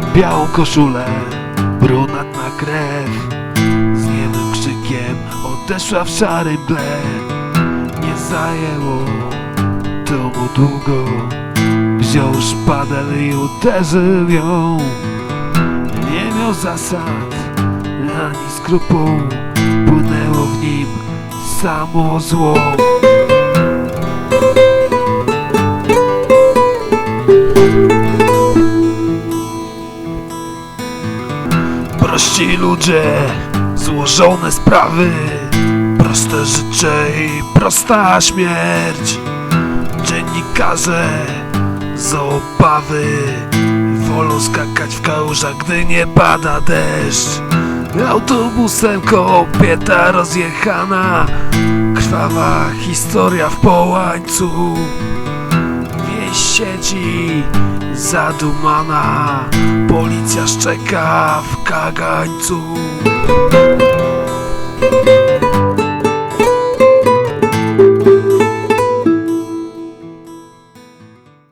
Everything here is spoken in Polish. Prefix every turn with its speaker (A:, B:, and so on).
A: białą koszulę, brunatna krew. Z niemym krzykiem odeszła w szary ble Nie zajęło to mu długo. Wziął szpadel i uderzył ją. Nie miał zasad ani skrupą Płynęło w nim samo zło Prości ludzie, złożone sprawy Proste życie i prosta śmierć. Dziennikarze z obawy Wolą skakać w kałużach, gdy nie pada deszcz. Autobusem kobieta rozjechana Krwawa historia w połańcu. Wieś siedzi zadumana Policja szczeka w kagańcu